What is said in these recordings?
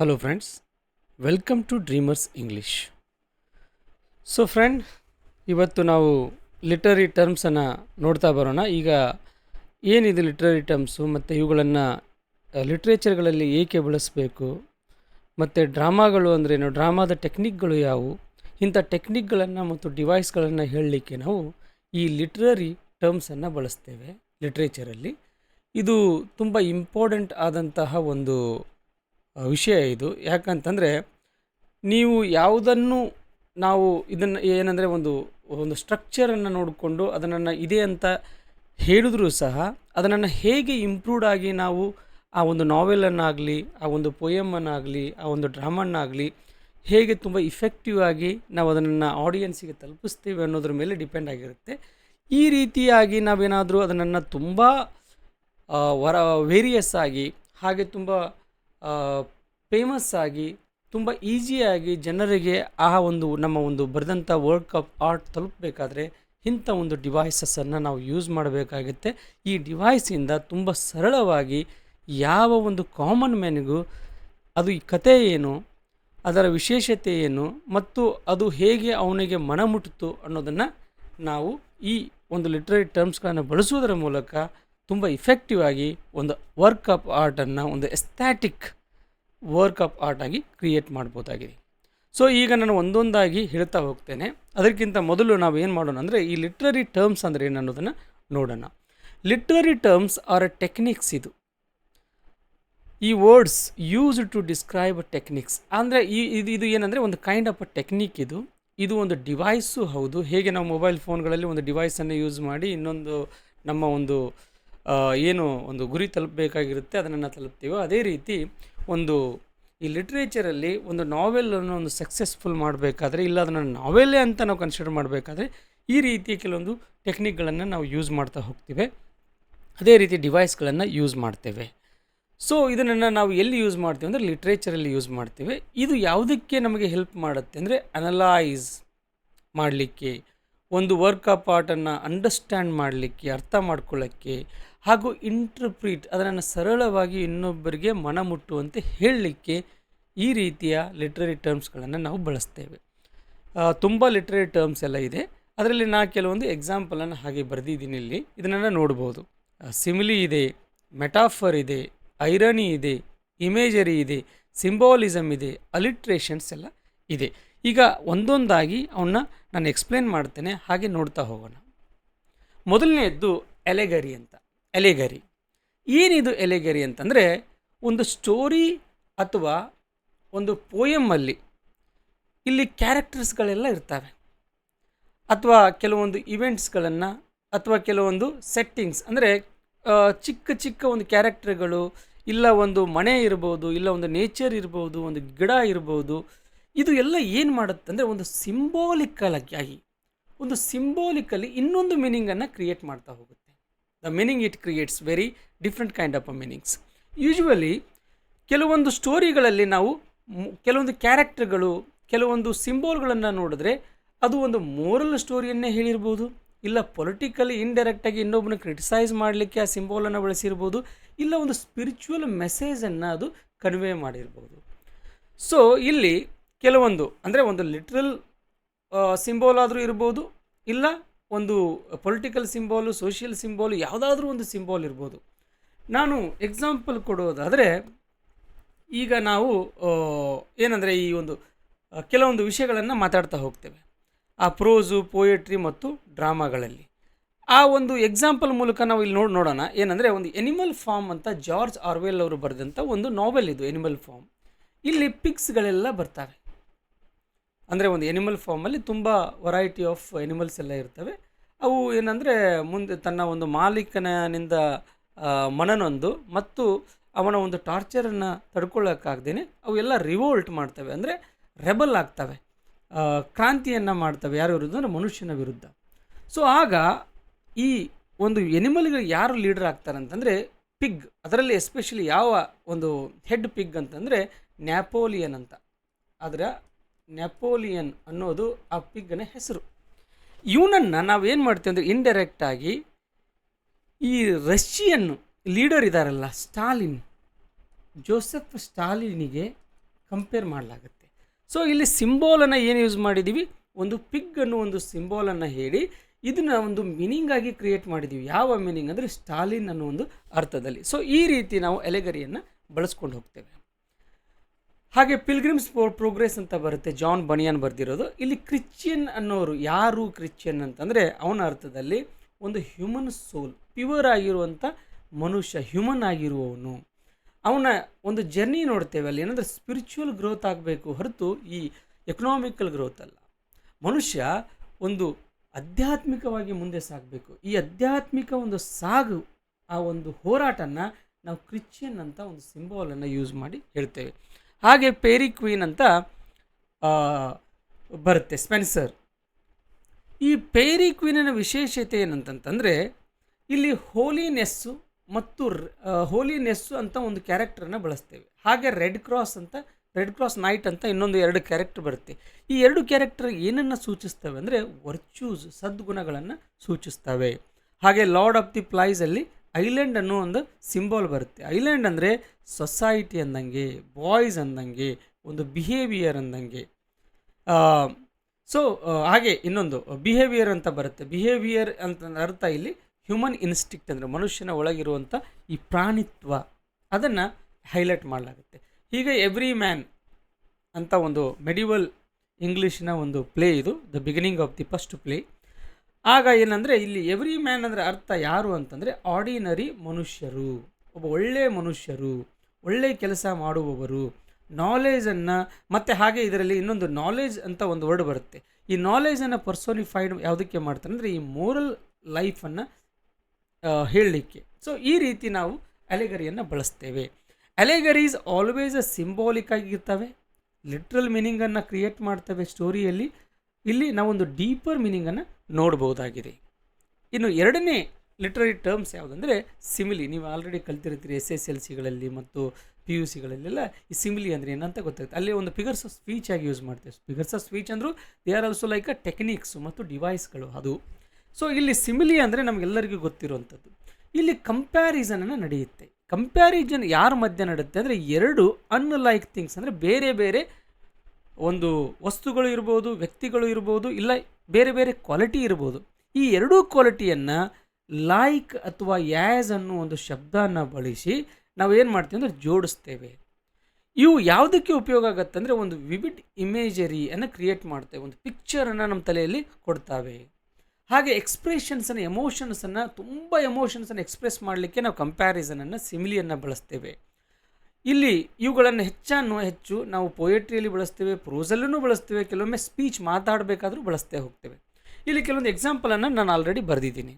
Hello friends welcome to Dreamers English so friend ಇವತ್ತು ನಾವು literary ಟರ್ಮ್ಸನ್ನು ನೋಡ್ತಾ ಬರೋಣ. ಈಗ ಏನಿದೆ ಲಿಟ್ರರಿ ಟರ್ಮ್ಸು ಮತ್ತು ಇವುಗಳನ್ನು ಲಿಟ್ರೇಚರ್ಗಳಲ್ಲಿ ಏಕೆ ಬಳಸಬೇಕು, ಮತ್ತು ಡ್ರಾಮಾಗಳು ಅಂದ್ರೇನು ಡ್ರಾಮಾದ ಟೆಕ್ನಿಕ್ಗಳು ಯಾವುವು, ಇಂಥ ಟೆಕ್ನಿಕ್ಗಳನ್ನು ಮತ್ತು ಡಿವೈಸ್ಗಳನ್ನು ಹೇಳಲಿಕ್ಕೆ ನಾವು ಈ ಲಿಟ್ರರಿ ಟರ್ಮ್ಸನ್ನು ಬಳಸ್ತೇವೆ ಲಿಟ್ರೇಚರಲ್ಲಿ ಇದು ತುಂಬ ಇಂಪಾರ್ಟೆಂಟ್ ಆದಂತಹ ಒಂದು ವಿಷಯ ಇದು. ಯಾಕಂತಂದರೆ ನೀವು ಯಾವುದನ್ನು ನಾವು ಇದನ್ನು ಏನಂದರೆ ಒಂದು ಒಂದು ಸ್ಟ್ರಕ್ಚರನ್ನು ನೋಡಿಕೊಂಡು ಅದನ್ನು ಇದೆ ಅಂತ ಹೇಳಿದ್ರೂ ಸಹ ಅದನ್ನು ಹೇಗೆ ಇಂಪ್ರೂವ್ಡ್ ಆಗಿ ನಾವು ಆ ಒಂದು ನಾವೆಲನ್ನಾಗಲಿ ಆ ಒಂದು ಪೊಯಮನ್ನಾಗಲಿ ಆ ಒಂದು ಡ್ರಾಮನ್ನಾಗಲಿ ಹೇಗೆ ತುಂಬ ಇಫೆಕ್ಟಿವ್ ಆಗಿ ನಾವು ಅದನ್ನು ಆಡಿಯನ್ಸಿಗೆ ತಲುಪಿಸ್ತೀವಿ ಅನ್ನೋದ್ರ ಮೇಲೆ ಡಿಪೆಂಡ್ ಆಗಿರುತ್ತೆ. ಈ ರೀತಿಯಾಗಿ ನಾವೇನಾದರೂ ಅದನ್ನು ತುಂಬ ವರ ವೇರಿಯಸ್ ಆಗಿ ಹಾಗೆ ತುಂಬ ಫೇಮಸ್ ಆಗಿ, ತುಂಬ ಈಸಿಯಾಗಿ ಜನರಿಗೆ ಆ ಒಂದು ನಮ್ಮ ಒಂದು ಬರೆದಂಥ ವರ್ಕ್ ಕಪ್ ಆರ್ಟ್ ತಲುಪಬೇಕಾದ್ರೆ ಇಂಥ ಒಂದು ಡಿವೈಸಸ್ಸನ್ನು ನಾವು ಯೂಸ್ ಮಾಡಬೇಕಾಗುತ್ತೆ. ಈ ಡಿವೈಸಿಂದ ತುಂಬ ಸರಳವಾಗಿ ಯಾವ ಒಂದು ಕಾಮನ್ ಮ್ಯಾನಿಗೂ ಅದು ಈ ಕತೆ ಏನು, ಅದರ ವಿಶೇಷತೆ ಏನು, ಮತ್ತು ಅದು ಹೇಗೆ ಅವನಿಗೆ ಮನ ಮುಟ್ಟಿತು ಅನ್ನೋದನ್ನು ನಾವು ಈ ಒಂದು ಲಿಟ್ರರಿ ಟರ್ಮ್ಸ್ಗಳನ್ನು ಬಳಸುವುದರ ಮೂಲಕ ತುಂಬ ಇಫೆಕ್ಟಿವ್ ಆಗಿ ಒಂದು ವರ್ಕ್ ಆಫ್ ಆರ್ಟನ್ನು ಒಂದು ಎಸ್ಥ್ಯಾಟಿಕ್ ವರ್ಕ್ ಆಫ್ ಆರ್ಟ್ ಆಗಿ ಕ್ರಿಯೇಟ್ ಮಾಡ್ಬೋದಾಗಿದೆ. ಸೊ ಈಗ ನಾನು ಒಂದೊಂದಾಗಿ ಹೇಳ್ತಾ ಹೋಗ್ತೇನೆ. ಅದಕ್ಕಿಂತ ಮೊದಲು ನಾವು ಏನು ಮಾಡೋಣ ಅಂದರೆ, ಈ ಲಿಟ್ರರಿ ಟರ್ಮ್ಸ್ ಅಂದರೆ ಏನು ಅನ್ನೋದನ್ನು ನೋಡೋಣ. Literary terms are a techniques ಇದು. ಈ words use to describe techniques ಅಂದರೆ ಈ ಇದು ಇದು ಏನಂದರೆ ಒಂದು ಕೈಂಡ್ ಆಫ್ ಅ ಟೆಕ್ನಿಕ್ ಇದು. ಇದು ಒಂದು ಡಿವೈಸು ಹೌದು. ಹೇಗೆ ನಾವು ಮೊಬೈಲ್ ಫೋನ್ಗಳಲ್ಲಿ ಒಂದು ಡಿವೈಸನ್ನು ಯೂಸ್ ಮಾಡಿ ಇನ್ನೊಂದು ನಮ್ಮ ಒಂದು ಏನು ಒಂದು ಗುರಿ ತಲುಪಬೇಕಾಗಿರುತ್ತೆ, ಅದನ್ನು ತಲುಪ್ತೀವೋ ಅದೇ ರೀತಿ ಒಂದು ಈ ಲಿಟ್ರೇಚರಲ್ಲಿ ಒಂದು ನಾವೆಲನ್ನು ಒಂದು ಸಕ್ಸಸ್ಫುಲ್ ಮಾಡಬೇಕಾದ್ರೆ, ಇಲ್ಲ ಅದನ್ನು ನಾವೆಲ್ಲೇ ಅಂತ ನಾವು ಕನ್ಸಿಡರ್ ಮಾಡಬೇಕಾದ್ರೆ, ಈ ರೀತಿಯ ಕೆಲವೊಂದು ಟೆಕ್ನಿಕ್ಗಳನ್ನು ನಾವು ಯೂಸ್ ಮಾಡ್ತಾ ಹೋಗ್ತೀವಿ. ಅದೇ ರೀತಿ ಡಿವೈಸ್ಗಳನ್ನು ಯೂಸ್ ಮಾಡ್ತೇವೆ. ಸೊ ಇದನ್ನು ನಾವು ಎಲ್ಲಿ ಯೂಸ್ ಮಾಡ್ತೀವಿ ಅಂದರೆ ಲಿಟ್ರೇಚರಲ್ಲಿ ಯೂಸ್ ಮಾಡ್ತೀವಿ. ಇದು ಯಾವುದಕ್ಕೆ ನಮಗೆ ಹೆಲ್ಪ್ ಮಾಡುತ್ತೆ ಅಂದರೆ ಅನಲೈಸ್ ಮಾಡಲಿಕ್ಕೆ, ಒಂದು ವರ್ಕ್ ಆಫ್ ಆರ್ಟನ್ನು ಅಂಡರ್ಸ್ಟ್ಯಾಂಡ್ ಮಾಡಲಿಕ್ಕೆ, ಅರ್ಥ ಮಾಡ್ಕೊಳ್ಳೋಕ್ಕೆ ಹಾಗೂ ಇಂಟರ್ಪ್ರೀಟ್ ಅದನ್ನು ಸರಳವಾಗಿ ಇನ್ನೊಬ್ಬರಿಗೆ ಮನ ಮುಟ್ಟುವಂತೆ ಹೇಳಲಿಕ್ಕೆ ಈ ರೀತಿಯ ಲಿಟ್ರರಿ ಟರ್ಮ್ಸ್ಗಳನ್ನು ನಾವು ಬಳಸ್ತೇವೆ. ತುಂಬ ಲಿಟ್ರರಿ ಟರ್ಮ್ಸ್ ಎಲ್ಲ ಇದೆ. ಅದರಲ್ಲಿ ನಾ ಕೆಲವೊಂದು ಎಕ್ಸಾಂಪಲನ್ನು ಹಾಗೆ ಬರೆದಿದ್ದೀನಿ ಇಲ್ಲಿ. ಇದನ್ನು ನೋಡ್ಬೋದು. ಸಿಮಿಲಿ ಇದೆ ಮೆಟಾಫರ್ ಇದೆ ಐರನಿ ಇದೆ ಇಮೇಜರಿ ಇದೆ ಸಿಂಬಾಲಿಸಮ್ ಇದೆ ಅಲಿಟ್ರೇಷನ್ಸ್ ಎಲ್ಲ ಇದೆ. ಈಗ ಒಂದೊಂದಾಗಿ ಅವನ್ನ ನಾನು ಎಕ್ಸ್ಪ್ಲೇನ್ ಮಾಡ್ತೇನೆ. ಹಾಗೆ ನೋಡ್ತಾ ಹೋಗೋಣ. ಮೊದಲನೆಯದ್ದು ಎಲೆಗರಿ ಅಂತ. ಎಲೆಗರಿ. ಏನಿದು ಎಲೆಗರಿ ಅಂತಂದರೆ ಒಂದು ಸ್ಟೋರಿ ಅಥವಾ ಒಂದು ಪೋಯಮಲ್ಲಿ ಇಲ್ಲಿ ಕ್ಯಾರೆಕ್ಟರ್ಸ್ಗಳೆಲ್ಲ ಇರ್ತವೆ. ಅಥವಾ ಕೆಲವೊಂದು ಇವೆಂಟ್ಸ್ಗಳನ್ನು ಅಥವಾ ಕೆಲವೊಂದು ಸೆಟ್ಟಿಂಗ್ಸ್ ಅಂದರೆ ಚಿಕ್ಕ ಚಿಕ್ಕ ಒಂದು ಕ್ಯಾರೆಕ್ಟರ್ಗಳು ಇಲ್ಲ ಒಂದು ಮನೆ ಇರ್ಬೋದು, ಇಲ್ಲ ಒಂದು ನೇಚರ್ ಇರ್ಬೋದು, ಒಂದು ಗಿಡ ಇರ್ಬೋದು, ಇದು ಎಲ್ಲ ಏನು ಮಾಡುತ್ತೆ ಅಂದರೆ ಒಂದು ಸಿಂಬೋಲಿಕಲ್ ಆಗಿ ಒಂದು ಸಿಂಬೋಲಿಕಲ್ಲಿ ಇನ್ನೊಂದು ಮೀನಿಂಗನ್ನು ಕ್ರಿಯೇಟ್ ಮಾಡ್ತಾ ಹೋಗುತ್ತೆ. The meaning it creates very different kind of a meanings usually ಕೆಲವೊಂದು ಸ್ಟೋರಿಗಳಲ್ಲಿ ನಾವು ಕೆಲವೊಂದು ಕ್ಯಾರೆಕ್ಟರ್ಗಳು ಕೆಲವೊಂದು ಸಿಂಬೋಲ್ಗಳನ್ನು ನೋಡಿದ್ರೆ ಅದು ಒಂದು ಮೋರಲ್ ಸ್ಟೋರಿಯನ್ನೇ ಹೇಳಿರ್ಬೋದು. ಇಲ್ಲ ಪೊಲಿಟಿಕಲಿ ಇಂಡೈರೆಕ್ಟಾಗಿ ಇನ್ನೊಬ್ಬನ ಕ್ರಿಟಿಸೈಸ್ ಮಾಡಲಿಕ್ಕೆ ಆ ಸಿಂಬೋಲನ್ನು ಬಳಸಿರ್ಬೋದು. ಇಲ್ಲ ಒಂದು ಸ್ಪಿರಿಚುವಲ್ ಮೆಸೇಜನ್ನು ಅದು ಕನ್ವೆ ಮಾಡಿರ್ಬೋದು. ಸೊ ಇಲ್ಲಿ ಕೆಲವೊಂದು, ಅಂದರೆ ಒಂದು ಲಿಟ್ರಲ್ ಸಿಂಬೋಲ್ ಆದರೂ ಇರ್ಬೋದು. ಇಲ್ಲ ಒಂದು ಪೊಲಿಟಿಕಲ್ ಸಿಂಬಾಲು ಸೋಷಿಯಲ್ ಸಿಂಬಾಲು ಯಾವುದಾದ್ರೂ ಒಂದು ಸಿಂಬಾಲ್ ಇರ್ಬೋದು. ನಾನು ಎಕ್ಸಾಂಪಲ್ ಕೊಡೋದಾದರೆ, ಈಗ ನಾವು ಏನಂದರೆ ಈ ಒಂದು ಕೆಲವೊಂದು ವಿಷಯಗಳನ್ನು ಮಾತಾಡ್ತಾ ಹೋಗ್ತೇವೆ. ಆ ಪ್ರೋಸು ಪೋಯೆಟ್ರಿ ಮತ್ತು ಡ್ರಾಮಾಗಳಲ್ಲಿ ಆ ಒಂದು ಎಕ್ಸಾಂಪಲ್ ಮೂಲಕ ನಾವು ಇಲ್ಲಿ ನೋಡಿ, ನೋಡೋಣ. ಏನಂದರೆ ಒಂದು ಎನಿಮಲ್ ಫಾರ್ಮ್ ಅಂತ ಜಾರ್ಜ್ ಆರ್ವೆಲ್ ಅವರು ಬರೆದಂಥ ಒಂದು ನಾವೆಲ್ ಇದು ಎನಿಮಲ್ ಫಾರ್ಮ್ ಇಲ್ಲಿ ಪಿಕ್ಸ್ಗಳೆಲ್ಲ ಬರ್ತವೆ. ಅಂದರೆ ಒಂದು ಎನಿಮಲ್ ಫಾರ್ಮಲ್ಲಿ ತುಂಬ ವೆರೈಟಿ ಆಫ್ ಎನಿಮಲ್ಸ್ ಎಲ್ಲ ಇರ್ತವೆ. ಅವು ಏನಂದರೆ ಮುಂದೆ ತನ್ನ ಒಂದು ಮಾಲೀಕನಿಂದ ಮನನೊಂದು ಮತ್ತು ಅವನ ಒಂದು ಟಾರ್ಚರನ್ನು ತಡ್ಕೊಳ್ಳೋಕ್ಕಾಗ್ದೇ ಅವು ಎಲ್ಲ ರಿವೋಲ್ಟ್ ಮಾಡ್ತವೆ. ಅಂದರೆ ರೆಬಲ್ ಆಗ್ತವೆ. ಕ್ರಾಂತಿಯನ್ನು ಮಾಡ್ತವೆ. ಯಾರ ವಿರುದ್ಧ? ಅಂದರೆ ಮನುಷ್ಯನ ವಿರುದ್ಧ. ಸೊ ಆಗ ಈ ಒಂದು ಎನಿಮಲ್ಗಳು ಯಾರು ಲೀಡರ್ ಆಗ್ತಾರೆ ಅಂತಂದರೆ ಪಿಗ್ ಅದರಲ್ಲಿ ಎಸ್ಪೆಷಲಿ ಯಾವ ಒಂದು ಹೆಡ್ ಪಿಗ್ ಅಂತಂದರೆ ನ್ಯಾಪೋಲಿಯನ್ ಅಂತ. ಅದರ ನೆಪೋಲಿಯನ್ ಅನ್ನೋದು ಆ ಪಿಗ್ಗನ ಹೆಸರು. ಇವನನ್ನು ನಾವೇನು ಮಾಡ್ತೀವಿ ಅಂದರೆ ಇಂಡೈರೆಕ್ಟಾಗಿ ಈ ರಷ್ಯನ್ ಲೀಡರ್ ಇದ್ದಾರಲ್ಲ ಸ್ಟಾಲಿನ್, ಜೋಸೆಫ್ ಸ್ಟಾಲಿನಿಗೆ ಕಂಪೇರ್ ಮಾಡಲಾಗುತ್ತೆ. ಸೊ ಇಲ್ಲಿ ಸಿಂಬೋಲನ್ನು ಏನು ಯೂಸ್ ಮಾಡಿದ್ದೀವಿ ಒಂದು ಪಿಗ್ ಅನ್ನೋ ಒಂದು ಸಿಂಬೋಲನ್ನು ಹೇಳಿ, ಇದನ್ನ ಒಂದು ಮೀನಿಂಗಾಗಿ ಕ್ರಿಯೇಟ್ ಮಾಡಿದ್ದೀವಿ ಯಾವ ಮೀನಿಂಗ್ ಅಂದರೆ ಸ್ಟಾಲಿನ್ ಅನ್ನೋ ಒಂದು ಅರ್ಥದಲ್ಲಿ. ಸೊ ಈ ರೀತಿ ನಾವು ಎಲೆಗರಿಯನ್ನು ಬಳಸ್ಕೊಂಡು ಹೋಗ್ತೇವೆ. ಹಾಗೆ ಪಿಲ್ಗ್ರಿಮ್ಸ್ ಪ್ರೋಗ್ರೆಸ್ ಅಂತ ಬರುತ್ತೆ. ಜಾನ್ ಬನಿಯನ್ ಬರೆದಿರೋದು. ಇಲ್ಲಿ ಕ್ರಿಶ್ಚಿಯನ್ ಅನ್ನೋರು ಯಾರು ಕ್ರಿಶ್ಚಿಯನ್ ಅಂತಂದರೆ ಅವನ ಅರ್ಥದಲ್ಲಿ ಒಂದು ಹ್ಯೂಮನ್ ಸೋಲ್ ಪ್ಯೂರ್ ಆಗಿರುವಂಥ ಮನುಷ್ಯ ಹ್ಯೂಮನ್ ಆಗಿರುವವನು. ಅವನ ಒಂದು ಜರ್ನಿ ನೋಡ್ತೇವೆ ಅಲ್ಲಿ. ಏನಂದರೆ ಸ್ಪಿರಿಚುವಲ್ ಗ್ರೋತ್ ಆಗಬೇಕು ಹೊರತು ಈ ಎಕನಾಮಿಕಲ್ ಗ್ರೋತ್ ಅಲ್ಲ. ಮನುಷ್ಯ ಒಂದು ಆಧ್ಯಾತ್ಮಿಕವಾಗಿ ಮುಂದೆ ಸಾಗಬೇಕು. ಈ ಆಧ್ಯಾತ್ಮಿಕ ಒಂದು ಸಾಗು, ಆ ಒಂದು ಹೋರಾಟನ ನಾವು ಕ್ರಿಶ್ಚಿಯನ್ ಅಂತ ಒಂದು ಸಿಂಬಾಲನ್ನು ಯೂಸ್ ಮಾಡಿ ಹೇಳ್ತೇವೆ. ಹಾಗೆ ಪೇರಿ ಕ್ವೀನ್ ಅಂತ ಬರುತ್ತೆ ಸ್ಪೆನ್ಸರ್. ಈ ಪೇರಿ ಕ್ವೀನಿನ ವಿಶೇಷತೆ ಏನಂತಂತಂದರೆ, ಇಲ್ಲಿ ಹೋಲಿನೆಸ್ಸು ಮತ್ತು ಹೋಲಿನೆಸ್ಸು ಅಂತ ಒಂದು ಕ್ಯಾರೆಕ್ಟರನ್ನ ಬಳಸ್ತೇವೆ. ಹಾಗೆ ರೆಡ್ ಕ್ರಾಸ್ ಅಂತ, ರೆಡ್ ಕ್ರಾಸ್ ನೈಟ್ ಅಂತ ಇನ್ನೊಂದು ಎರಡು ಕ್ಯಾರೆಕ್ಟರ್ ಬರುತ್ತೆ. ಈ ಎರಡು ಕ್ಯಾರೆಕ್ಟರ್ ಏನನ್ನು ಸೂಚಿಸ್ತವೆ ಅಂದರೆ ವರ್ಚ್ಯೂಸ್ ಸದ್ಗುಣಗಳನ್ನು ಸೂಚಿಸ್ತವೆ. ಹಾಗೆ ಲಾರ್ಡ್ ಆಫ್ ದಿ ಪ್ಲೈಸಲ್ಲಿ ಐಲ್ಯಾಂಡ್ ಅನ್ನೋ ಒಂದು ಸಿಂಬಾಲ್ ಬರುತ್ತೆ. ಐಲ್ಯಾಂಡ್ ಅಂದರೆ ಸೊಸೈಟಿ ಅಂದಂಗೆ, ಬಾಯ್ಸ್ ಅಂದಂಗೆ, ಒಂದು ಬಿಹೇವಿಯರ್ ಅಂದಂಗೆ. ಸೊ ಹಾಗೆ ಇನ್ನೊಂದು, ಬಿಹೇವಿಯರ್ ಅಂತ ಬರುತ್ತೆ. ಬಿಹೇವಿಯರ್ ಅಂತ ಅರ್ಥ ಇಲ್ಲಿ ಹ್ಯೂಮನ್ ಇನ್ಸ್ಟಿಕ್ಟ್ ಅಂದರೆ ಮನುಷ್ಯನ ಒಳಗಿರುವಂಥ ಈ ಪ್ರಾಣಿತ್ವ ಅದನ್ನು ಹೈಲೈಟ್ ಮಾಡಲಾಗುತ್ತೆ. ಹೀಗೆ ಎವ್ರಿ ಮ್ಯಾನ್ ಅಂತ ಒಂದು ಮೆಡಿವಲ್ ಇಂಗ್ಲೀಷಿನ ಒಂದು ಪ್ಲೇ ಇದು, the beginning of the first play. ಆಗ ಏನಂದರೆ ಇಲ್ಲಿ ಎವ್ರಿ ಮ್ಯಾನ್ ಅಂದರೆ ಅರ್ಥ ಯಾರು ಅಂತಂದರೆ ಆರ್ಡಿನರಿ ಮನುಷ್ಯರು. ಒಬ್ಬ ಒಳ್ಳೆಯ ಮನುಷ್ಯರು ಒಳ್ಳೆಯ ಕೆಲಸ ಮಾಡುವವರು. ನಾಲೆಜನ್ನು ಮತ್ತು ಹಾಗೆ ಇದರಲ್ಲಿ ಇನ್ನೊಂದು ನಾಲೆಜ್ ಅಂತ ಒಂದು ವರ್ಡ್ ಬರುತ್ತೆ. ಈ ನಾಲೆಜನ್ನು ಪರ್ಸೋನಿಫೈಡ್ ಯಾವುದಕ್ಕೆ ಮಾಡ್ತಾರೆ ಅಂದರೆ ಈ ಮೋರಲ್ ಲೈಫನ್ನು ಹೇಳಲಿಕ್ಕೆ. ಸೊ ಈ ರೀತಿ ನಾವು ಅಲೆಗರಿಯನ್ನು ಬಳಸ್ತೇವೆ. ಅಲೆಗರೀಸ್ ಆಲ್ವೇಸ್ ಅ ಸಿಂಬಾಲಿಕ್ ಆಗಿರ್ತವೆ ಲಿಟ್ರಲ್ ಮೀನಿಂಗನ್ನು ಕ್ರಿಯೇಟ್ ಮಾಡ್ತವೆ ಸ್ಟೋರಿಯಲ್ಲಿ ಇಲ್ಲಿ ನಾವೊಂದು ಡೀಪರ್ ಮೀನಿಂಗನ್ನು ನೋಡ್ಬೋದಾಗಿದೆ ಇನ್ನು ಎರಡನೇ ಲಿಟ್ರರಿ ಟರ್ಮ್ಸ್ ಯಾವುದಂದರೆ ಸಿಮಿಲಿ ನೀವು ಆಲ್ರೆಡಿ ಕಲ್ತಿರ್ತೀರಿ ಎಸ್ ಎಸ್ ಎಲ್ ಸಿಗಳಲ್ಲಿ ಮತ್ತು ಪಿ ಯು ಸಿಗಳಲ್ಲೆಲ್ಲ ಈ ಸಿಮಿಲಿ ಅಂದರೆ ಏನಂತ ಗೊತ್ತಾಗುತ್ತೆ. ಅಲ್ಲಿ ಒಂದು ಫಿಗರ್ಸ್ ಆಫ್ ಸ್ಪೀಚ್ ಆಗಿ ಯೂಸ್ ಮಾಡ್ತೇವೆ. ಫಿಗರ್ಸ್ ಆಫ್ ಸ್ಪೀಚ್ ಅಂದರೂ they are also like a techniques ಮತ್ತು ಡಿವೈಸ್ಗಳು ಅದು. ಸೊ ಇಲ್ಲಿ ಸಿಮಿಲಿ ಅಂದರೆ ನಮಗೆಲ್ಲರಿಗೂ ಗೊತ್ತಿರುವಂಥದ್ದು. ಇಲ್ಲಿ ಕಂಪ್ಯಾರಿಸನನ್ನು ನಡೆಯುತ್ತೆ. ಕಂಪ್ಯಾರಿಸನ್ ಯಾರ ಮಧ್ಯೆ ನಡೆಯುತ್ತೆ ಅಂದರೆ ಎರಡು ಅನ್ಲೈಕ್ ಥಿಂಗ್ಸ್ ಅಂದರೆ ಬೇರೆ ಬೇರೆ ಒಂದು ವಸ್ತುಗಳು ಇರ್ಬೋದು, ವ್ಯಕ್ತಿಗಳು ಇರ್ಬೋದು, ಇಲ್ಲ ಬೇರೆ ಬೇರೆ ಕ್ವಾಲಿಟಿ ಇರ್ಬೋದು. ಈ ಎರಡೂ ಕ್ವಾಲಿಟಿಯನ್ನು ಲೈಕ್ ಅಥವಾ ಯಾಸ್ ಅನ್ನೋ ಒಂದು ಶಬ್ದನ ಬಳಸಿ ನಾವು ಏನು ಮಾಡ್ತೀವಿ ಅಂದರೆ ಜೋಡಿಸ್ತೇವೆ. ಇವು ಯಾವುದಕ್ಕೆ ಉಪಯೋಗ ಆಗುತ್ತೆ ಅಂದರೆ ಒಂದು ವಿವಿಡ್ ಇಮೇಜರಿಯನ್ನು ಕ್ರಿಯೇಟ್ ಮಾಡ್ತೇವೆ ಒಂದು ಪಿಕ್ಚರನ್ನು ನಮ್ಮ ತಲೆಯಲ್ಲಿ ಕೊಡ್ತಾವೆ. ಹಾಗೆ ಎಕ್ಸ್ಪ್ರೆಷನ್ಸನ್ನು ಎಮೋಷನ್ಸನ್ನು ತುಂಬ ಎಮೋಷನ್ಸನ್ನು ಎಕ್ಸ್ಪ್ರೆಸ್ ಮಾಡಲಿಕ್ಕೆ ನಾವು ಕಂಪ್ಯಾರಿಸನನ್ನು ಸಿಮಿಲಿಯನ್ನು ಬಳಸ್ತೇವೆ. ಇಲ್ಲಿ ಇವುಗಳನ್ನು ಹೆಚ್ಚನ್ನು ಹೆಚ್ಚು ನಾವು ಪೊಯೆಟ್ರಿಯಲ್ಲಿ ಬಳಸ್ತೇವೆ ಪ್ರೋಸಲ್ಲೂ ಬಳಸ್ತೇವೆ, ಕೆಲವೊಮ್ಮೆ ಸ್ಪೀಚ್ ಮಾತಾಡಬೇಕಾದ್ರೂ ಬಳಸ್ತೇ ಹೋಗ್ತೇವೆ. ಇಲ್ಲಿ ಕೆಲವೊಂದು ಎಕ್ಸಾಂಪಲನ್ನು ನಾನು ಆಲ್ರೆಡಿ ಬರೆದಿದ್ದೀನಿ.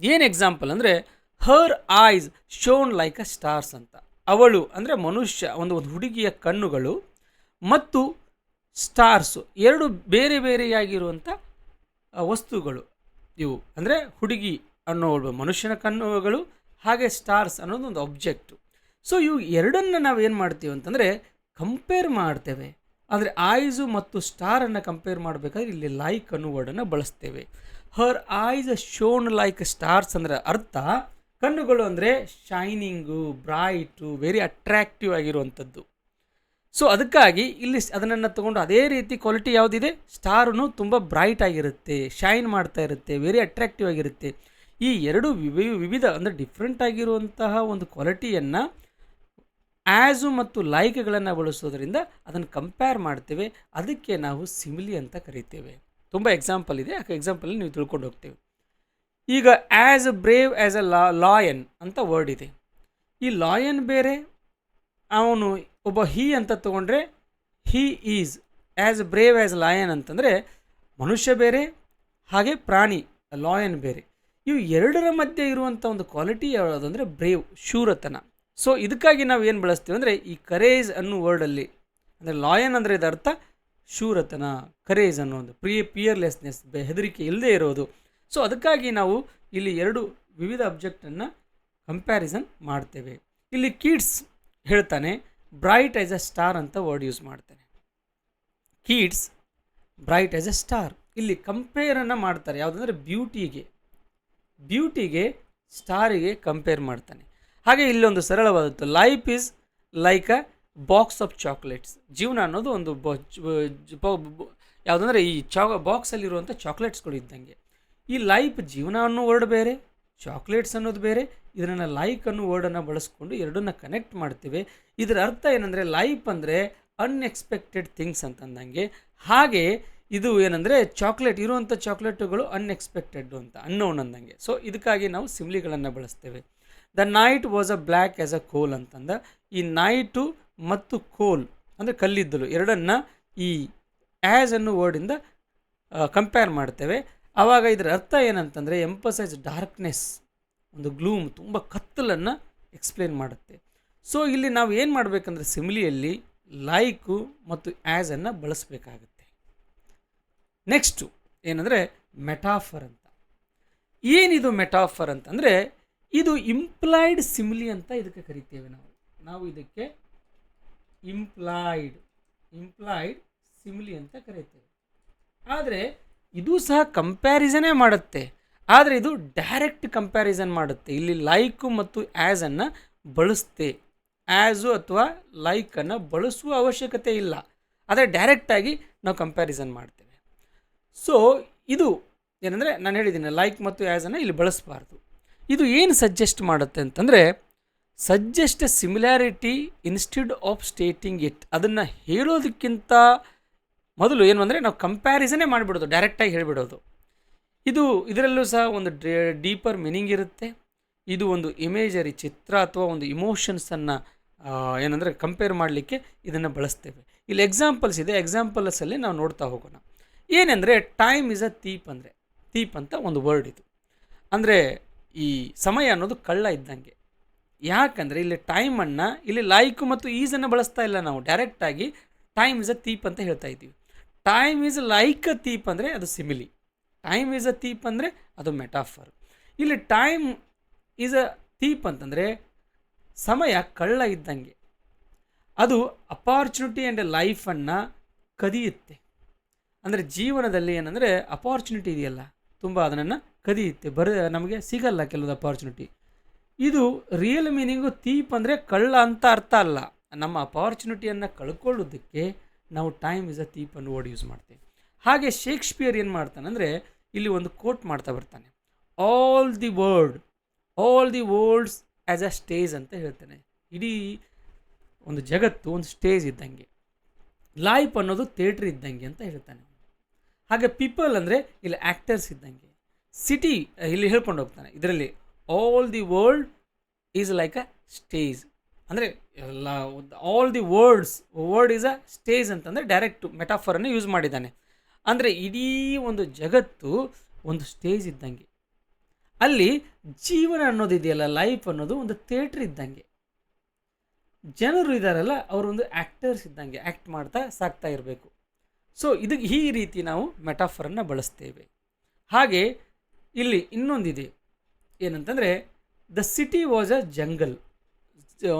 ಏನು ಎಕ್ಸಾಂಪಲ್ ಅಂದರೆ her eyes shone like a stars ಅಂತ. ಅವಳು ಅಂದರೆ ಮನುಷ್ಯ, ಒಂದು ಒಂದು ಹುಡುಗಿಯ ಕಣ್ಣುಗಳು ಮತ್ತು ಸ್ಟಾರ್ಸು ಎರಡು ಬೇರೆ ಬೇರೆಯಾಗಿರುವಂಥ ವಸ್ತುಗಳು. ಇವು ಅಂದರೆ ಹುಡುಗಿ ಅನ್ನೋ ಮನುಷ್ಯನ ಕಣ್ಣುಗಳು, ಹಾಗೆ ಸ್ಟಾರ್ಸ್ ಅನ್ನೋದು ಒಂದು ಆಬ್ಜೆಕ್ಟು ಸೊ ಇವು ಎರಡನ್ನು ನಾವು ಏನು ಮಾಡ್ತೀವಿ ಅಂತಂದರೆ ಕಂಪೇರ್ ಮಾಡ್ತೇವೆ. ಅಂದರೆ ಆಯ್ಸು ಮತ್ತು ಸ್ಟಾರನ್ನು ಕಂಪೇರ್ ಮಾಡಬೇಕಾದ್ರೆ ಇಲ್ಲಿ ಲೈಕ್ ಅನ್ನೋ ವರ್ಡನ್ನು ಬಳಸ್ತೇವೆ. Her eyes shone like stars ಅಂದರೆ ಅರ್ಥ, ಕಣ್ಣುಗಳು ಅಂದರೆ ಶೈನಿಂಗು ಬ್ರೈಟು ವೆರಿ ಅಟ್ರ್ಯಾಕ್ಟಿವ್ ಆಗಿರುವಂಥದ್ದು. ಸೊ ಅದಕ್ಕಾಗಿ ಇಲ್ಲಿ ಅದನ್ನು ತಗೊಂಡು ಅದೇ ರೀತಿ ಕ್ವಾಲಿಟಿ ಯಾವುದಿದೆ? ಸ್ಟಾರನ್ನು ತುಂಬ ಬ್ರೈಟ್ ಆಗಿರುತ್ತೆ ಶೈನ್ ಮಾಡ್ತಾ ಇರುತ್ತೆ ವೆರಿ ಅಟ್ರ್ಯಾಕ್ಟಿವ್ ಆಗಿರುತ್ತೆ. ಈ ಎರಡು ವಿವಿ, ವಿವಿಧ ಅಂದರೆ ಡಿಫ್ರೆಂಟ್ ಆಗಿರುವಂತಹ ಒಂದು ಕ್ವಾಲಿಟಿಯನ್ನು ಆ್ಯಸು ಮತ್ತು ಲೈಕ್ಗಳನ್ನು ಬಳಸೋದ್ರಿಂದ ಅದನ್ನು ಕಂಪೇರ್ ಮಾಡ್ತೇವೆ. ಅದಕ್ಕೆ ನಾವು ಸಿಮಿಲಿ ಅಂತ ಕರಿತೇವೆ. ತುಂಬ ಎಕ್ಸಾಂಪಲ್ ಇದೆ. ಆ ಎಕ್ಸಾಂಪಲ್ ನೀವು ತಿಳ್ಕೊಂಡು ಹೋಗ್ತೇವೆ. ಈಗ as a brave as a la lion ಅಂತ ವರ್ಡ್ ಇದೆ. ಈ ಲಾಯನ್ ಬೇರೆ, ಅವನು ಒಬ್ಬ ಹಿ ಅಂತ ತಗೊಂಡ್ರೆ he is as brave as lion ಅಂತಂದರೆ ಮನುಷ್ಯ ಬೇರೆ, ಹಾಗೆ ಪ್ರಾಣಿ ಲಾಯನ್ ಬೇರೆ. ಇವು ಎರಡರ ಮಧ್ಯೆ ಇರುವಂಥ ಒಂದು ಕ್ವಾಲಿಟಿ ಯಾವುದಂದರೆ ಬ್ರೇವ್ ಶೂರತನ. ಸೊ ಇದಕ್ಕಾಗಿ ನಾವು ಏನು ಬಳಸ್ತೀವಿ ಅಂದರೆ ಈ ಕರೇಜ್ ಅನ್ನೋ ವರ್ಡಲ್ಲಿ ಅಂದರೆ ಲಾಯನ್ ಅಂದರೆ ಇದರ ಅರ್ಥ ಶೂರತನ ಕರೇಜ್ ಅನ್ನೋ ಒಂದು ಪ್ರಿಯ ಪಿಯರ್ಲೆಸ್ನೆಸ್ ಹೆದರಿಕೆ ಇಲ್ಲದೆ ಇರೋದು. ಸೊ ಅದಕ್ಕಾಗಿ ನಾವು ಇಲ್ಲಿ ಎರಡು ವಿವಿಧ ಅಬ್ಜೆಕ್ಟನ್ನು ಕಂಪ್ಯಾರಿಸನ್ ಮಾಡ್ತೇವೆ. ಇಲ್ಲಿ ಕಿಡ್ಸ್ ಹೇಳ್ತಾನೆ ಬ್ರೈಟ್ ಆ್ಯಸ್ ಅ ಸ್ಟಾರ್ ಅಂತ ವರ್ಡ್ ಯೂಸ್ ಮಾಡ್ತಾನೆ. Kids bright as a star ಇಲ್ಲಿ ಕಂಪೇರನ್ನು ಮಾಡ್ತಾರೆ. ಯಾವುದಂದ್ರೆ ಬ್ಯೂಟಿಗೆ ಬ್ಯೂಟಿಗೆ ಸ್ಟಾರಿಗೆ ಕಂಪೇರ್ ಮಾಡ್ತಾನೆ. ಹಾಗೆ ಇಲ್ಲೊಂದು ಸರಳವಾದದ್ದು. Life is like a box of chocolates ಜೀವನ ಅನ್ನೋದು ಒಂದು ಯಾವುದಂದ್ರೆ ಈ ಚಾ ಬಾಕ್ಸಲ್ಲಿರುವಂಥ ಚಾಕ್ಲೇಟ್ಸ್ಗಳು ಇದ್ದಂಗೆ. ಈ ಲೈಫ್ ಜೀವನ ಅನ್ನೋ ವರ್ಡ್ ಬೇರೆ ಚಾಕ್ಲೇಟ್ಸ್ ಅನ್ನೋದು ಬೇರೆ, ಇದನ್ನು ಲೈಕ್ ಅನ್ನೋ ವರ್ಡನ್ನು ಬಳಸ್ಕೊಂಡು ಎರಡನ್ನ ಕನೆಕ್ಟ್ ಮಾಡ್ತೀವಿ. ಇದರ ಅರ್ಥ ಏನಂದರೆ ಲೈಫ್ ಅಂದರೆ ಅನ್ಎಕ್ಸ್ಪೆಕ್ಟೆಡ್ ಥಿಂಗ್ಸ್ ಅಂತಂದಂಗೆ ಹಾಗೆ ಇದು ಏನಂದರೆ ಚಾಕ್ಲೇಟ್ ಇರುವಂಥ ಚಾಕ್ಲೇಟುಗಳು ಅನ್ಎಕ್ಸ್ಪೆಕ್ಟೆಡ್ ಅಂತ ಅನ್ನೋನ್ ಅಂದಂಗೆ. ಸೊ ಇದಕ್ಕಾಗಿ ನಾವು ಸಿಮ್ಲಿಗಳನ್ನು ಬಳಸ್ತೇವೆ. The night was a black as a coal ಅಂತಂದ. ಈ ನೈಟು ಮತ್ತು ಕೋಲ್ ಅಂದರೆ ಕಲ್ಲಿದ್ದಲು ಎರಡನ್ನು ಈ ಆ್ಯಸ್ ಅನ್ನೋ ವರ್ಡಿಂದ ಕಂಪೇರ್ ಮಾಡ್ತೇವೆ. ಆವಾಗ ಇದರ ಅರ್ಥ ಏನಂತಂದರೆ ಎಂಪಸೈಸ್ ಡಾರ್ಕ್ನೆಸ್ ಒಂದು ಗ್ಲೂಮ್ ತುಂಬ ಕತ್ತಲನ್ನು ಎಕ್ಸ್ಪ್ಲೇನ್ ಮಾಡುತ್ತೆ. ಸೊ ಇಲ್ಲಿ ನಾವು ಏನು ಮಾಡಬೇಕಂದ್ರೆ ಸಿಮಿಲಿಯಲ್ಲಿ ಲೈಕು ಮತ್ತು ಆ್ಯಸನ್ನು ಬಳಸಬೇಕಾಗುತ್ತೆ. ನೆಕ್ಸ್ಟು ಏನಂದರೆ ಮೆಟಾಫರ್ ಅಂತ. ಏನಿದು ಮೆಟಾಫರ್ ಅಂತಂದರೆ ಇದು ಇಂಪ್ಲಾಯ್ಡ್ ಸಿಮ್ಲಿ ಅಂತ ಇದಕ್ಕೆ ಕರಿತೇವೆ ನಾವು. ನಾವು ಇದಕ್ಕೆ ಇಂಪ್ಲಾಯ್ಡ್ ಇಂಪ್ಲಾಯ್ಡ್ ಸಿಮ್ಲಿ ಅಂತ ಕರೀತೇವೆ. ಆದರೆ ಇದು ಸಹ ಕಂಪ್ಯಾರಿಸನೇ ಮಾಡುತ್ತೆ. ಆದರೆ ಇದು ಡೈರೆಕ್ಟ್ ಕಂಪ್ಯಾರಿಸನ್ ಮಾಡುತ್ತೆ. ಇಲ್ಲಿ ಲೈಕು ಮತ್ತು ಆ್ಯಸನ್ನು ಬಳಸ್ತೆ. ಆ್ಯಸು ಅಥವಾ ಲೈಕನ್ನು ಬಳಸುವ ಅವಶ್ಯಕತೆ ಇಲ್ಲ. ಆದರೆ ಡೈರೆಕ್ಟಾಗಿ ನಾವು ಕಂಪ್ಯಾರಿಸನ್ ಮಾಡ್ತೇವೆ. ಸೊ ಇದು ಏನಂದರೆ ನಾನು ಹೇಳಿದ್ದೀನಿ ಲೈಕ್ ಮತ್ತು ಆ್ಯಸನ್ನು ಇಲ್ಲಿ ಬಳಸಬಾರ್ದು. ಇದು ಏನು ಸಜೆಸ್ಟ್ ಮಾಡುತ್ತೆ ಅಂತಂದರೆ suggest similarity instead of stating it ಅದನ್ನು ಹೇಳೋದಕ್ಕಿಂತ ಮೊದಲು ಏನು ಅಂದರೆ ನಾವು ಕಂಪ್ಯಾರಿಸನೇ ಮಾಡಿಬಿಡೋದು ಡೈರೆಕ್ಟಾಗಿ ಹೇಳಿಬಿಡೋದು. ಇದು, ಇದರಲ್ಲೂ ಸಹ ಒಂದು ಡೀಪರ್ ಮೀನಿಂಗ್ ಇರುತ್ತೆ. ಇದು ಒಂದು ಇಮೇಜರಿ ಚಿತ್ರ ಅಥವಾ ಒಂದು ಇಮೋಷನ್ಸನ್ನು ಏನಂದರೆ ಕಂಪೇರ್ ಮಾಡಲಿಕ್ಕೆ ಇದನ್ನು ಬಳಸ್ತೇವೆ. ಇಲ್ಲಿ ಎಕ್ಸಾಂಪಲ್ಸ್ ಇದೆ ಎಕ್ಸಾಂಪಲ್ಸಲ್ಲಿ ನಾವು ನೋಡ್ತಾ ಹೋಗೋಣ. ಏನೆಂದರೆ ಟೈಮ್ ಇಸ್ ಅ ತೀಪ್ ಅಂದರೆ ತೀಪ್ ಅಂತ ಒಂದು ವರ್ಡ್ ಇದು. ಅಂದರೆ ಈ ಸಮಯ ಅನ್ನೋದು ಕಳ್ಳ ಇದ್ದಂಗೆ. ಯಾಕಂದರೆ ಇಲ್ಲಿ ಟೈಮನ್ನು ಇಲ್ಲಿ ಲೈಕ್ ಮತ್ತು ಈಸನ್ನು ಬಳಸ್ತಾ ಇಲ್ಲ ನಾವು. ಡೈರೆಕ್ಟಾಗಿ ಟೈಮ್ ಇಸ್ ಅ ತೀಪ್ ಅಂತ ಹೇಳ್ತಾ ಇದ್ದೀವಿ. Time is like a thief ಅಂದರೆ ಅದು simile time is a thief ಅಂದರೆ ಅದು ಮೆಟಾಫರ್ ಇಲ್ಲಿ ಟೈಮ್ ಈಸ್ ಅ ತೀಪ್ ಅಂತಂದರೆ ಸಮಯ ಕಳ್ಳ ಇದ್ದಂಗೆ. ಅದು ಅಪಾರ್ಚುನಿಟಿ ಆ್ಯಂಡ್ ಲೈಫನ್ನು ಕದಿಯುತ್ತೆ. ಅಂದರೆ ಜೀವನದಲ್ಲಿ ಏನಂದರೆ ಅಪಾರ್ಚುನಿಟಿ ಇದೆಯಲ್ಲ, ತುಂಬ ಅದನ್ನು ಕದಿಯುತ್ತೆ ಬರ ನಮಗೆ ಸಿಗಲ್ಲ ಕೆಲವೊಂದು ಅಪಾರ್ಚುನಿಟಿ ಇದು ರಿಯಲ್ ಮೀನಿಂಗು ತೀಪ್ ಅಂದರೆ ಕಳ್ಳ ಅಂತ ಅರ್ಥ ಅಲ್ಲ. ನಮ್ಮ ಅಪಾರ್ಚುನಿಟಿಯನ್ನು ಕಳ್ಕೊಳ್ಳೋದಕ್ಕೆ ನಾವು ಟೈಮ್ ಇಸ್ ಅ ತೀಪ್ ಅನ್ನು ವರ್ಡ್ ಯೂಸ್ ಮಾಡ್ತೇವೆ. ಹಾಗೆ ಶೇಕ್ಸ್ಪಿಯರ್ ಏನು ಮಾಡ್ತಾನೆ ಅಂದರೆ ಇಲ್ಲಿ ಒಂದು ಕೋಟ್ ಮಾಡ್ತಾ ಬರ್ತಾನೆ. All the world all the world's as a stage ಅಂತ ಹೇಳ್ತಾನೆ. ಇಡೀ ಒಂದು ಜಗತ್ತು ಒಂದು ಸ್ಟೇಜ್ ಇದ್ದಂಗೆ. ಲೈಫ್ ಅನ್ನೋದು ಥಿಯೇಟ್ರ್ ಇದ್ದಂಗೆ ಅಂತ ಹೇಳ್ತಾನೆ. ಹಾಗೆ ಪೀಪಲ್ ಅಂದರೆ ಇಲ್ಲಿ ಆ್ಯಕ್ಟರ್ಸ್ ಇದ್ದಂಗೆ. ಸಿಟಿ ಇಲ್ಲಿ ಹೇಳ್ಕೊಂಡು ಹೋಗ್ತಾನೆ. ಇದರಲ್ಲಿ all the world is like a stage ಅಂದರೆ ಎಲ್ಲ all the words word is a stage ಅಂತಂದರೆ ಡೈರೆಕ್ಟ್ ಮೆಟಾಫರನ್ನು ಯೂಸ್ ಮಾಡಿದ್ದಾನೆ. ಅಂದರೆ ಇಡೀ ಒಂದು ಜಗತ್ತು ಒಂದು ಸ್ಟೇಜ್ ಇದ್ದಂಗೆ. ಅಲ್ಲಿ ಜೀವನ ಅನ್ನೋದಿದೆಯಲ್ಲ ಲೈಫ್ ಅನ್ನೋದು ಒಂದು ಥಿಯೇಟ್ರ್ ಇದ್ದಂಗೆ. ಜನರು ಇದ್ದಾರಲ್ಲ ಅವರೊಂದು ಆ್ಯಕ್ಟರ್ಸ್ ಇದ್ದಂಗೆ ಆ್ಯಕ್ಟ್ ಮಾಡ್ತಾ ಸಾಕ್ತಾ ಇರಬೇಕು. ಸೊ ಇದು ಈ ರೀತಿ ನಾವು ಮೆಟಾಫರನ್ನು ಬಳಸ್ತೇವೆ. ಹಾಗೆ ಇಲ್ಲಿ ಇನ್ನೊಂದಿದೆ. ಏನಂತಂದರೆ the city was a jungle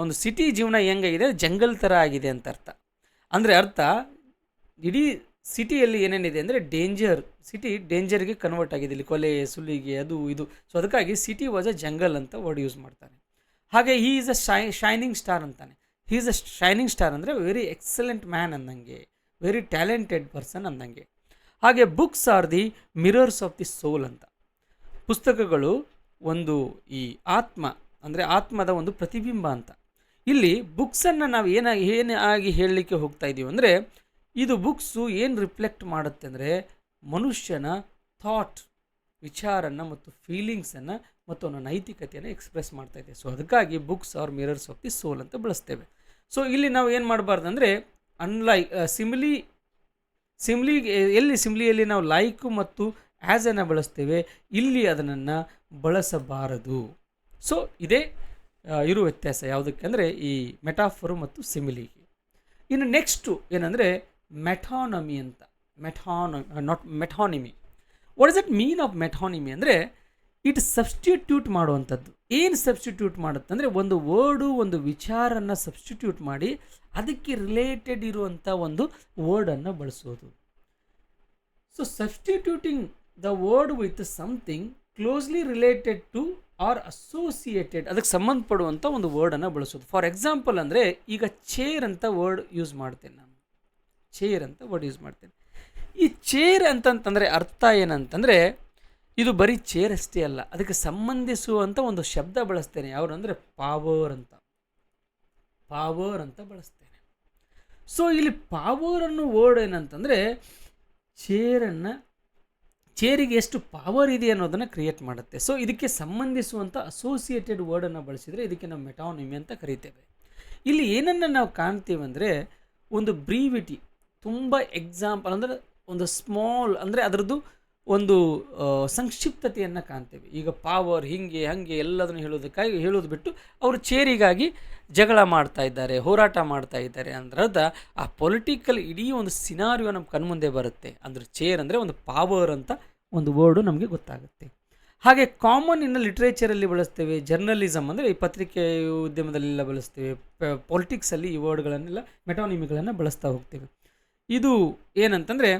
ಒಂದು ಸಿಟಿ ಜೀವನ ಹೆಂಗಾಗಿದೆ ಜಂಗಲ್ ಥರ ಆಗಿದೆ ಅಂತ ಅರ್ಥ. ಅಂದರೆ ಅರ್ಥ, ಇಡೀ ಸಿಟಿಯಲ್ಲಿ ಏನೇನಿದೆ ಅಂದರೆ ಡೇಂಜರ್ ಸಿಟಿ ಡೇಂಜರ್ಗೆ ಕನ್ವರ್ಟ್ ಆಗಿದೆ. ಇಲ್ಲಿ ಕೊಲೆ, ಸುಲಿಗೆ, ಅದು, ಇದು. ಸೊ ಅದಕ್ಕಾಗಿ ಸಿಟಿ ವಾಸ್ ಅ ಜಂಗಲ್ ಅಂತ ವರ್ಡ್ ಯೂಸ್ ಮಾಡ್ತಾನೆ. ಹಾಗೆ he is a shy shining star ಅಂತಾನೆ. He is a shining star ಅಂದರೆ ವೆರಿ ಎಕ್ಸಲೆಂಟ್ ಮ್ಯಾನ್ ಅಂದಂಗೆ ವೆರಿ ಟ್ಯಾಲೆಂಟೆಡ್ ಪರ್ಸನ್ ಅಂದಂಗೆ. ಹಾಗೆ books are the mirrors of the soul ಅಂತ. ಪುಸ್ತಕಗಳು ಒಂದು ಈ ಆತ್ಮ, ಅಂದರೆ ಆತ್ಮದ ಒಂದು ಪ್ರತಿಬಿಂಬ ಅಂತ. ಇಲ್ಲಿ ಬುಕ್ಸನ್ನು ನಾವು ಏನ ಏನು ಆಗಿ ಹೇಳಲಿಕ್ಕೆ ಹೋಗ್ತಾ ಇದ್ದೀವಿ ಅಂದರೆ, ಇದು ಬುಕ್ಸು ಏನು ರಿಫ್ಲೆಕ್ಟ್ ಮಾಡುತ್ತೆ ಅಂದರೆ, ಮನುಷ್ಯನ ಥಾಟ್ ವಿಚಾರನ ಮತ್ತು ಫೀಲಿಂಗ್ಸನ್ನು ಮತ್ತು ಅವನ ನೈತಿಕತೆಯನ್ನು ಎಕ್ಸ್ಪ್ರೆಸ್ ಮಾಡ್ತಾ ಇದೆ. ಸೊ ಅದಕ್ಕಾಗಿ books are mirrors of the soul ಅಂತ ಬಳಸ್ತೇವೆ. ಸೊ ಇಲ್ಲಿ ನಾವು ಏನು ಮಾಡಬಾರ್ದು ಅಂದರೆ ಅನ್ಲೈಕ್ ಸಿಮ್ಲಿ ಸಿಮ್ಲಿ ಎಲ್ಲಿ ಸಿಮ್ಲಿಯಲ್ಲಿ ನಾವು ಲೈಕು ಮತ್ತು ಆ್ಯಸನ್ನು ಬಳಸ್ತೇವೆ, ಇಲ್ಲಿ ಅದನ್ನು ಬಳಸಬಾರದು. ಸೊ ಇದೇ ಇರುವ ಇರೋ ವ್ಯತ್ಯಾಸ ಯಾವುದಕ್ಕೆ ಅಂದರೆ ಈ ಮೆಟಾಫರು ಮತ್ತು ಸಿಮಿಲಿಗೆ ಇನ್ನು ನೆಕ್ಸ್ಟು ಏನಂದರೆ ಮೆಟಾನಮಿ ಅಂತ. Metona not metonymy. What is it mean of metonymy ಅಂದರೆ ಇಟ್ ಸಬ್ಸ್ಟಿಟ್ಯೂಟ್ ಮಾಡುವಂಥದ್ದು. ಏನು ಸಬ್ಸ್ಟಿಟ್ಯೂಟ್ ಮಾಡುತ್ತೆ ಅಂದರೆ ಒಂದು ವರ್ಡು ಒಂದು ವಿಚಾರನ ಸಬ್ಸ್ಟಿಟ್ಯೂಟ್ ಮಾಡಿ ಅದಕ್ಕೆ ರಿಲೇಟೆಡ್ ಇರುವಂಥ ಒಂದು ವರ್ಡನ್ನು ಬಳಸೋದು. So substituting the word with something closely related to or associated ಅದಕ್ಕೆ ಸಂಬಂಧಪಡುವಂಥ ಒಂದು ವರ್ಡನ್ನು ಬಳಸೋದು. ಫಾರ್ ಎಕ್ಸಾಂಪಲ್ ಅಂದರೆ ಈಗ ಚೇರ್ ಅಂತ ವರ್ಡ್ ಯೂಸ್ ಮಾಡ್ತೇನೆ ನಾನು. ಚೇರ್ ಅಂತ ವರ್ಡ್ ಯೂಸ್ ಮಾಡ್ತೇನೆ. ಈ ಚೇರ್ ಅಂತಂತಂದರೆ ಅರ್ಥ ಏನಂತಂದರೆ ಇದು ಬರೀ ಚೇರ್ ಅಷ್ಟೇ ಅಲ್ಲ, ಅದಕ್ಕೆ ಸಂಬಂಧಿಸುವಂಥ ಒಂದು ಶಬ್ದ ಬಳಸ್ತೇನೆ. ಯಾವುದು ಅಂದರೆ ಪಾವರ್ ಅಂತ. ಪಾವರ್ ಅಂತ ಬಳಸ್ತೇನೆ. ಸೊ ಇಲ್ಲಿ ಪಾವರ್ ಅನ್ನೋ ವರ್ಡ್ ಏನಂತಂದರೆ ಚೇರನ್ನು ಚೇರಿಗೆ ಎಷ್ಟು ಪವರ್ ಇದೆ ಅನ್ನೋದನ್ನು ಕ್ರಿಯೇಟ್ ಮಾಡುತ್ತೆ. ಸೊ ಇದಕ್ಕೆ ಸಂಬಂಧಿಸುವಂಥ ಅಸೋಸಿಯೇಟೆಡ್ ವರ್ಡನ್ನು ಬಳಸಿದರೆ ಇದಕ್ಕೆ ನಾವು ಮೆಟಾನಿಮಿ ಅಂತ ಕರಿತೇವೆ. ಇಲ್ಲಿ ಏನನ್ನು ನಾವು ಕಾಣ್ತೀವಿ ಅಂದರೆ ಒಂದು ಬ್ರೀವಿಟಿ ತುಂಬ ಎಕ್ಸಾಂಪಲ್ ಅಂದರೆ ಒಂದು ಸ್ಮಾಲ್ ಅಂದರೆ ಅದರದ್ದು ಒಂದು ಸಂಕ್ಷಿಪ್ತತೆಯನ್ನು ಕಾಣ್ತೇವೆ. ಈಗ ಪಾವರ್ ಹಿಂಗೆ, ಹಾಗೆ ಎಲ್ಲದನ್ನು ಹೇಳೋದಕ್ಕಾಗಿ ಹೇಳೋದು ಬಿಟ್ಟು ಅವರು ಚೇರಿಗಾಗಿ ಜಗಳ ಮಾಡ್ತಾ ಇದ್ದಾರೆ, ಹೋರಾಟ ಮಾಡ್ತಾ ಇದ್ದಾರೆ ಅಂದ್ರದ ಆ ಪೊಲಿಟಿಕಲ್ ಇಡೀ ಒಂದು ಸಿನಾರಿಯೋ ನಮ್ಮ ಕಣ್ಮುಂದೆ ಬರುತ್ತೆ. ಅಂದರೆ ಚೇರ್ ಅಂದರೆ ಒಂದು ಪಾವರ್ ಅಂತ ಒಂದು ವರ್ಡು ನಮಗೆ ಗೊತ್ತಾಗುತ್ತೆ. ಹಾಗೆ ಕಾಮನ್ ಇನ್ನು ಲಿಟ್ರೇಚರಲ್ಲಿ ಬಳಸ್ತೇವೆ ಜರ್ನಲಿಸಮ್ ಅಂದರೆ ಈ ಪತ್ರಿಕೆ ಉದ್ಯಮದಲ್ಲೆಲ್ಲ ಬಳಸ್ತೇವೆ ಪೊಲಿಟಿಕ್ಸಲ್ಲಿ ಈ ವರ್ಡ್ಗಳನ್ನೆಲ್ಲ ಮೆಟಾನಿಮಿಗಳನ್ನು ಬಳಸ್ತಾ ಹೋಗ್ತೇವೆ. ಇದು ಏನಂತಂದರೆ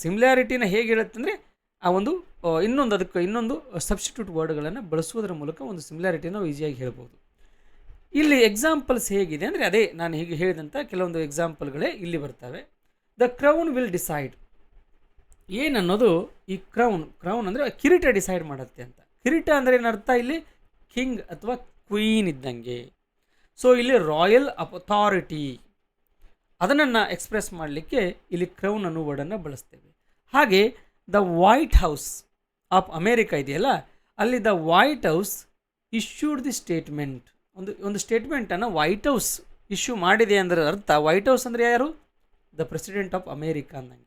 ಸಿಮಿಲಾರಿಟಿನ ಹೇಗೆ ಹೇಳುತ್ತಂದರೆ ಆ ಒಂದು ಇನ್ನೊಂದು ಅದಕ್ಕೆ ಇನ್ನೊಂದು ಸಬ್ಸ್ಟಿಟ್ಯೂಟ್ ವರ್ಡ್ಗಳನ್ನು ಬಳಸುವುದರ ಮೂಲಕ ಒಂದು ಸಿಮಿಲಾರಿಟಿನ ನಾವು ಈಸಿಯಾಗಿ ಹೇಳ್ಬೋದು. ಇಲ್ಲಿ ಎಕ್ಸಾಂಪಲ್ಸ್ ಹೇಗಿದೆ ಅಂದರೆ, ಅದೇ ನಾನು ಹೀಗೆ ಹೇಳಿದಂಥ ಕೆಲವೊಂದು ಎಕ್ಸಾಂಪಲ್ಗಳೇ ಇಲ್ಲಿ ಬರ್ತವೆ. ದ ಕ್ರೌನ್ ವಿಲ್ ಡಿಸೈಡ್ ಏನನ್ನೋದು ಈ ಕ್ರೌನ್ ಕ್ರೌನ್ ಅಂದರೆ ಕಿರೀಟ ಡಿಸೈಡ್ ಮಾಡುತ್ತೆ ಅಂತ. ಕಿರೀಟ ಅಂದರೆ ಏನರ್ಥ ಇಲ್ಲಿ? ಕಿಂಗ್ ಅಥವಾ ಕ್ವೀನ್ ಇದ್ದಂಗೆ. ಸೊ ಇಲ್ಲಿ ರಾಯಲ್ ಅಥಾರಿಟಿ. ಅದನ್ನು ಎಕ್ಸ್ಪ್ರೆಸ್ ಮಾಡಲಿಕ್ಕೆ ಇಲ್ಲಿ ಕ್ರೌನ್ ಅನ್ನೋ ವರ್ಡನ್ನು ಬಳಸ್ತೇವೆ. ಹಾಗೆ, the White House of America ಇದೆಯಲ್ಲ? ಅಲ್ಲಿ the White House issued the statement. ಒಂದು ಒಂದು ಸ್ಟೇಟ್ಮೆಂಟನ್ನು ವೈಟ್ ಹೌಸ್ ಇಶ್ಯೂ ಮಾಡಿದೆ ಅಂದರೆ ಅರ್ಥ. ವೈಟ್ ಹೌಸ್ ಅಂದರೆ ಯಾರು? ದ ಪ್ರೆಸಿಡೆಂಟ್ ಆಫ್ ಅಮೇರಿಕಾ ಅಂದಂಗೆ.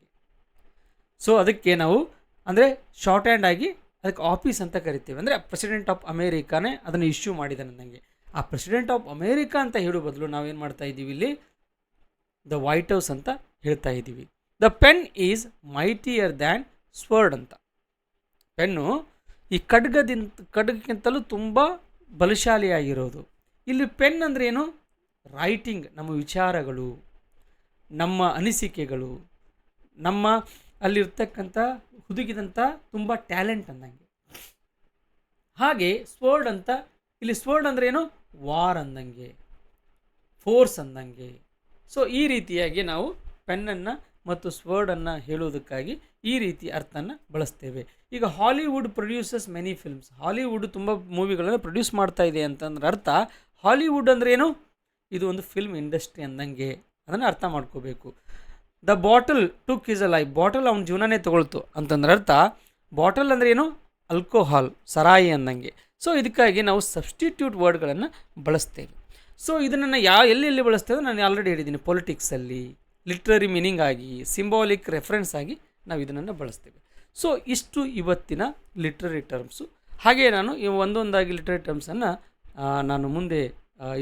ಸೊ ಅದಕ್ಕೆ ನಾವು ಅಂದರೆ ಶಾರ್ಟ್ ಹ್ಯಾಂಡ್ ಆಗಿ ಅದಕ್ಕೆ ಆಫೀಸ್ ಅಂತ ಕರಿತೀವಿ. ಅಂದರೆ ಪ್ರೆಸಿಡೆಂಟ್ ಆಫ್ ಅಮೇರಿಕಾನೇ ಅದನ್ನು ಇಶ್ಯೂ ಮಾಡಿದೆ ನನಗೆ ಆ ಪ್ರೆಸಿಡೆಂಟ್ ಆಫ್ ಅಮೇರಿಕಾ ಅಂತ ಹೇಳೋ ಬದಲು ನಾವೇನು ಮಾಡ್ತಾ ಇದ್ದೀವಿ ಇಲ್ಲಿ? ದ ವೈಟ್ ಹೌಸ್ ಅಂತ ಹೇಳ್ತಾ ಇದ್ದೀವಿ. The pen is mightier than sword ಅಂತ. ಪೆನ್ನು ಈ ಖಡ್ಗದಿಂದ, ಖಡ್ಗಕ್ಕಿಂತಲೂ ತುಂಬ ಬಲಶಾಲಿಯಾಗಿರೋದು. ಇಲ್ಲಿ ಪೆನ್ ಅಂದರೆ ಏನು? ರೈಟಿಂಗ್ ನಮ್ಮ ವಿಚಾರಗಳು, ನಮ್ಮ ಅನಿಸಿಕೆಗಳು, ನಮ್ಮ ಅಲ್ಲಿರ್ತಕ್ಕಂಥ, ಹುದುಗಿದಂಥ ತುಂಬ ಟ್ಯಾಲೆಂಟ್ ಅಂದಂಗೆ. ಹಾಗೆ ಸ್ವರ್ಡ್ ಅಂತ, ಇಲ್ಲಿ ಸ್ವರ್ಡ್ ಅಂದರೆ ಏನು? ವಾರ್ ಅಂದಂಗೆ, ಫೋರ್ಸ್ ಅಂದಂಗೆ. ಸೊ ಈ ರೀತಿಯಾಗಿ ನಾವು ಪೆನ್ನನ್ನು ಮತ್ತು ಸ್ವರ್ಡನ್ನು ಹೇಳುವುದಕ್ಕಾಗಿ ಈ ರೀತಿ ಅರ್ಥನ ಬಳಸ್ತೇವೆ. ಈಗ Hollywood produces many films. Hollywood ತುಂಬ ಮೂವಿಗಳನ್ನು ಪ್ರೊಡ್ಯೂಸ್ ಮಾಡ್ತಾ ಇದೆ ಅಂತಂದ್ರೆ ಅರ್ಥ, ಹಾಲಿವುಡ್ ಅಂದ್ರೆ ಏನು? ಇದು ಒಂದು ಫಿಲ್ಮ್ ಇಂಡಸ್ಟ್ರಿ ಅಂದಂಗೆ. ಅದನ್ನು ಅರ್ಥ ಮಾಡ್ಕೋಬೇಕು. The bottle took is a life bottle ಅವ್ನ ಜೀವನನೇ ತಗೊಳ್ತು ಅಂತಂದ್ರೆ ಅರ್ಥ. ಬಾಟಲ್ ಅಂದರೆ ಏನು? ಅಲ್ಕೋಹಾಲ್ ಸರಾಯಿ ಅಂದಂಗೆ. ಸೊ ಇದಕ್ಕಾಗಿ ನಾವು ಸಬ್ಸ್ಟಿಟ್ಯೂಟ್ ವರ್ಡ್ಗಳನ್ನು ಬಳಸ್ತೇವೆ. ಸೊ ಇದನ್ನು ಯಾವ, ಎಲ್ಲೆಲ್ಲಿ ಬಳಸ್ತೇವೆ ನಾನು ಆಲ್ರೆಡಿ ಹೇಳಿದ್ದೀನಿ. ಪೊಲಿಟಿಕ್ಸಲ್ಲಿ ಲಿಟ್ರರಿ ಮೀನಿಂಗ್ ಆಗಿ ಸಿಂಬಾಲಿಕ್ ರೆಫರೆನ್ಸ್ ಆಗಿ ನಾವು ಇದನ್ನು ಬಳಸ್ತೇವೆ. ಸೊ ಇಷ್ಟು ಇವತ್ತಿನ ಲಿಟ್ರರಿ ಟರ್ಮ್ಸು ಹಾಗೆ ನಾನು ಈ ಒಂದೊಂದಾಗಿ ಲಿಟ್ರರಿ ಟರ್ಮ್ಸನ್ನು ನಾನು ಮುಂದೆ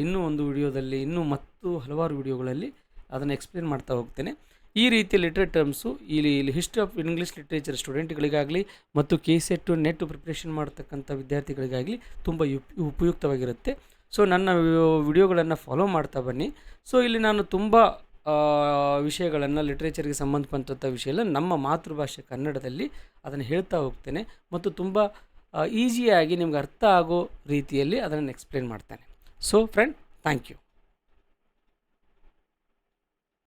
ಇನ್ನೂ ಒಂದು ವಿಡಿಯೋದಲ್ಲಿ ಇನ್ನೂ ಮತ್ತು ಹಲವಾರು ವಿಡಿಯೋಗಳಲ್ಲಿ ಅದನ್ನು ಎಕ್ಸ್ಪ್ಲೇನ್ ಮಾಡ್ತಾ ಹೋಗ್ತೇನೆ. ಈ ರೀತಿಯ ಲಿಟ್ರೇಟ್ ಟರ್ಮ್ಸು ಇಲ್ಲಿ ಇಲ್ಲಿ ಹಿಸ್ಟ್ರಿ ಆಫ್ ಇಂಗ್ಲೀಷ್ ಲಿಟ್ರೇಚರ್ ಸ್ಟೂಡೆಂಟ್ಗಳಿಗಾಗಲಿ ಮತ್ತು ಕೆ ಸೆಟ್ಟು ನೆಟ್ ಪ್ರಿಪ್ರೇಷನ್ ಮಾಡ್ತಕ್ಕಂಥ ವಿದ್ಯಾರ್ಥಿಗಳಿಗಾಗಲಿ ತುಂಬ ಉಪಯುಕ್ತವಾಗಿರುತ್ತೆ. ಸೊ ನನ್ನ ವಿಡಿಯೋಗಳನ್ನು ಫಾಲೋ ಮಾಡ್ತಾ ಬನ್ನಿ. ಸೊ ಇಲ್ಲಿ ನಾನು ತುಂಬ ವಿಷಯಗಳನ್ನು ಲಿಟ್ರೇಚರ್ಗೆ ಸಂಬಂಧಪಟ್ಟಂಥ ವಿಷಯ ಎಲ್ಲ ನಮ್ಮ ಮಾತೃಭಾಷೆ ಕನ್ನಡದಲ್ಲಿ ಅದನ್ನು ಹೇಳ್ತಾ ಹೋಗ್ತೇನೆ ಮತ್ತು ತುಂಬ ಈಸಿಯಾಗಿ ನಿಮ್ಗೆ ಅರ್ಥ ಆಗೋ ರೀತಿಯಲ್ಲಿ ಅದನ್ನು ಎಕ್ಸ್ಪ್ಲೇನ್ ಮಾಡ್ತೇನೆ. So friend thank you